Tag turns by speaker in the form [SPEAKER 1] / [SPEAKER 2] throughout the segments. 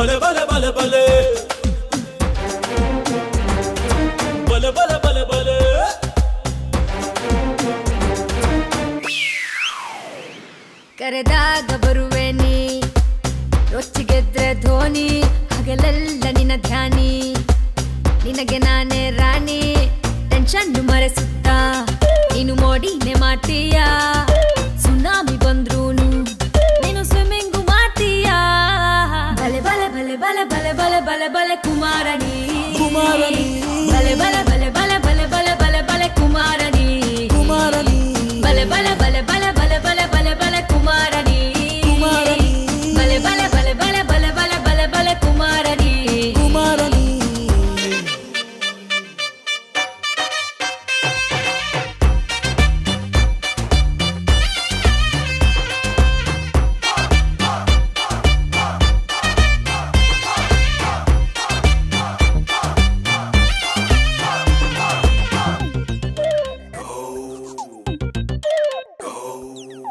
[SPEAKER 1] ಬಲೆ ಬಲೆ ಬಲೆ ಬಲೆ. ಬಲೆ
[SPEAKER 2] ಕರೆದಾಗ ಬರುವೆ ರೊಚ್ಚಿಗೆದ್ರೆ ಧೋನಿ, ಹಗಲೆಲ್ಲ ನಿನ್ನ ಧ್ಯಾನಿ. ನಿನಗೆ ನಾನೇ ರಾಣಿ ಟೆನ್ಷನ್ ಮರೆಸುತ್ತ, ನೀನು ಮೋಡಿನೇ ಮಾಡ್ತೀಯ?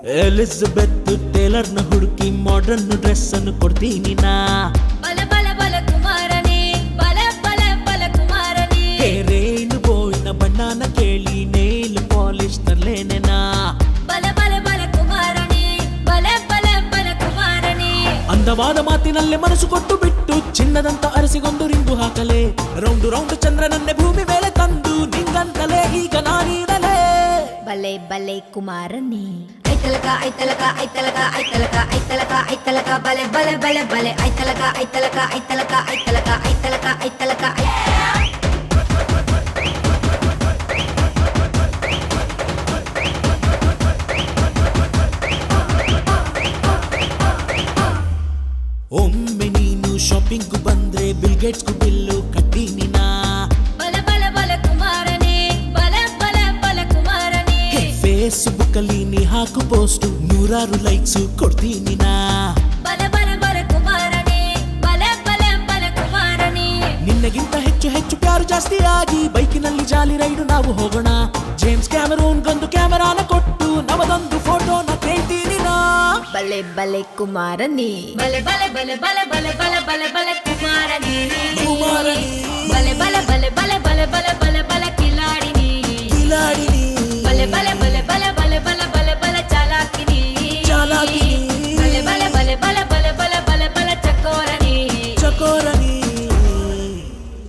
[SPEAKER 1] ಎಲಿಜಬೆತ್ ಟೇಲರ್ನ ಹುಡುಕಿ ಮಾಡರ್ನ್ ಡ್ರೆಸ್ ಅನ್ನು ಕೊಡ್ತೀನಿ ನಾ.
[SPEAKER 2] ಬಲೆ ಬಲೆ ಬಲೆ ಕುಮಾರನಿ ಬಲೆ ಬಲೆ ಬಲೆ ಕುಮಾರನಿ.
[SPEAKER 1] ರೇಣು ಬೋಯ್ನ ಬಣ್ಣನ ಕೇಳಿ ನೇಲ್ ಪಾಲಿಶ್ ತರ್ಲೇನೆ ನಾ.
[SPEAKER 2] ಬಲೆ ಬಲೆ ಬಲೆ ಕುಮಾರನಿ ಬಲೆ ಬಲೆ ಬಲೆ ಕುಮಾರನಿ.
[SPEAKER 1] ಅಂದವಾದ ಮಾತಿನಲ್ಲೇ ಮನಸ್ಸು ಕೊಟ್ಟು ಬಿಟ್ಟು ಚಿನ್ನದಂತ ಅರಸಿಗೊಂದು ರಿಂದು ಹಾಕಲೆ. ರೌಂಡು ರೌಂಡು ಚಂದ್ರನನ್ನೇ ಭೂಮಿ ಮೇಲೆ ತಂದು ನಿಂಗಂತಲೇ ಈಗ ನಾನೀಡಲೇ
[SPEAKER 2] ಬಲೆ ಬಲೆ ಕುಮಾರನಿ. ఐతలక ఐతలక ఐతలక ఐతలక ఐతలక ఐతలక బలె బలె బలె బలె ఐతలక ఐతలక ఐతలక ఐతలక ఐతలక ఐతలక
[SPEAKER 1] ಒಮ್ಮೆ ನೀನು ಶಾಪಿಂಗ್ ಬಂದ್ರೆ ಬಿಲ್ಗೇಟ್ಸ್ಗೂ ಬಿಲ್ಲು ಕಟ್ಟಿ ಹಾಕು ಪೋಸ್ಟ್ ನೂರಾರು ಲೈಕ್ಸ್ ಕೊಡ್ತೀನಿ ನಾ
[SPEAKER 2] ಬಲೆ ಬಲೆ ಬಲೆ ಕುಮಾರನೇ ಬಲೆ ಬಲೆ ಬಲೆ ಕುಮಾರನೇ
[SPEAKER 1] ನಿನ್ನಗಿಂತ ಹೆಚ್ಚು ಹೆಚ್ಚು ಪ್ಯಾರು ಜಾಸ್ತಿ ಆಗಿ ಬೈಕಿನಲ್ಲಿ ಜಾಲಿ ರೈಡು ನಾವು ಹೋಗೋಣ ಜೇಮ್ಸ್ ಕ್ಯಾಮರೂನ್ಗೊಂದು ಕ್ಯಾಮರಾನ ಕೊಟ್ಟು ನವದೊಂದು ಫೋಟೋನ ಕೇಳ್ತೀನಿ ನಾ
[SPEAKER 2] ಬಲೆ ಬಲೆ ಕುಮಾರನೇ ಬಲೆ ಬಲೆ ಬಲೆ ಬಲೆ ಬಲೆ ಬಲೆ ಬಲೆ ಬಲೆ
[SPEAKER 1] ಕುಮಾರನಿ.